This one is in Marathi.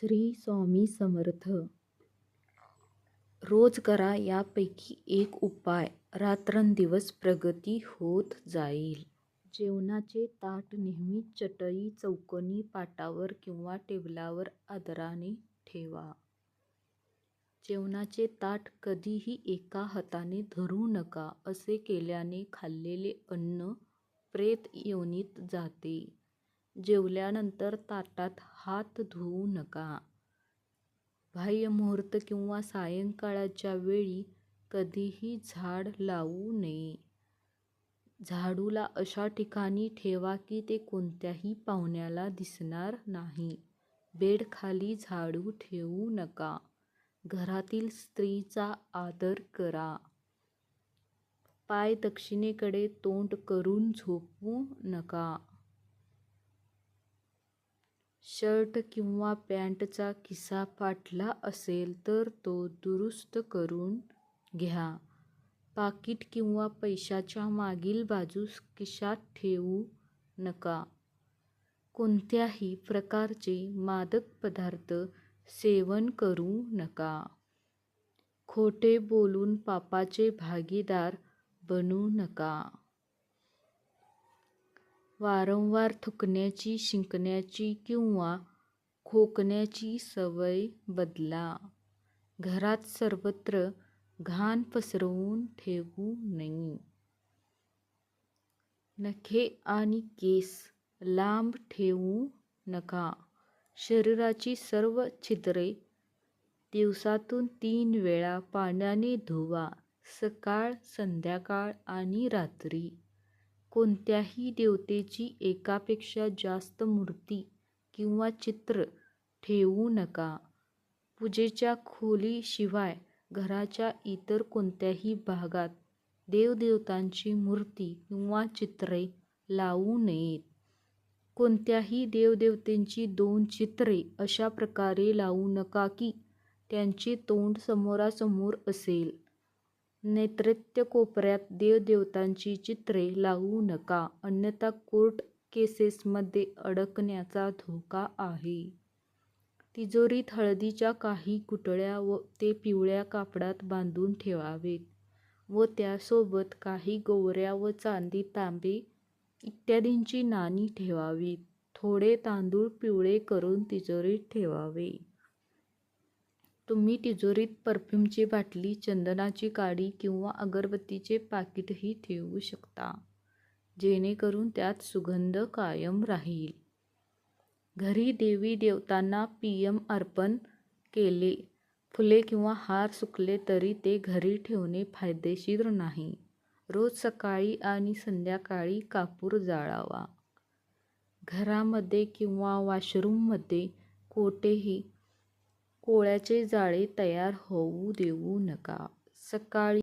श्री स्वामी समर्थ. रोज करा यापैकी एक उपाय. रात्रंदिवस प्रगती होत जाईल. जेवणाचे ताट नेहमी चटई चौकोनी पाटावर किंवा टेबलावर आदराने ठेवा. जेवणाचे ताट कधीही एका हाताने धरू नका असे केल्याने खाल्लेले अन्न प्रेत योनीत जाते. जेवल्यानंतर ताटात हात धुवू नका. बाह्य मुहूर्त किंवा सायंकाळच्या वेळी कधीही झाड लावू नये. झाडूला अशा ठिकाणी ठेवा की ते कोणत्याही पाहुण्याला दिसणार नाही. बेडखाली झाडू ठेवू नका. घरातील स्त्रीचा आदर करा. पाय दक्षिणेकडे तोंड करून झोपू नका. शर्ट किंवा पॅन्टचा खिसा फाटला असेल तर तो दुरुस्त करून घ्या. पाकीट किंवा पैशाच्या मागील बाजूस खिशात ठेवू नका. कोणत्याही प्रकारचे मादक पदार्थ सेवन करू नका. खोटे बोलून पापाचे भागीदार बनू नका. वारंवार थुंकण्याची शिंकण्याची किंवा खोकण्याची सवय बदला. घरात सर्वत्र घाण पसरवून ठेवू नये. नखे आणि केस लांब ठेवू नका. शरीराची सर्व छिद्रे दिवसातून तीन वेळा पाण्याने धुवा. सकाळ संध्याकाळ आणि रात्री. कोणत्याही देवतेची एकापेक्षा जास्त मूर्ती किंवा चित्र ठेवू नका. पूजेच्या खोलीशिवाय घराच्या इतर कोणत्याही भागात देवदेवतांची मूर्ती किंवा चित्रे लावू नयेत. कोणत्याही देवदेवतेची दोन चित्रे अशा प्रकारे लावू नका की त्यांचे तोंड समोरासमोर असेल. नैऋत्य कोपऱ्यात देवदेवतांची चित्रे लावू नका. अन्यथा कोर्ट केसेसमध्ये अडकण्याचा धोका आहे. तिजोरीत हळदीच्या काही गुठळ्या व ते पिवळ्या कापडात बांधून ठेवावेत व त्यासोबत काही गोवऱ्या व चांदी तांबे इत्यादींची नाणी ठेवावीत. थोडे तांदूळ पिवळे करून तिजोरीत ठेवावे. तुम्ही तिजोरीत परफ्यूमची बाटली चंदनाची काडी किंवा अगरबत्तीचे पाकीटही ठेवू शकता. जेणेकरून त्यात सुगंध कायम राहील. घरी देवी देवतांना पियम अर्पण केले फुले किंवा हार सुकले तरी ते घरी ठेवणे फायदेशीर नाही. रोज सकाळी आणि संध्याकाळी कापूर जाळावा. घरामध्ये किंवा वॉशरूममध्ये कोठेही पोळ्याचे जाळे तयार होऊ देऊ नका. सकाळी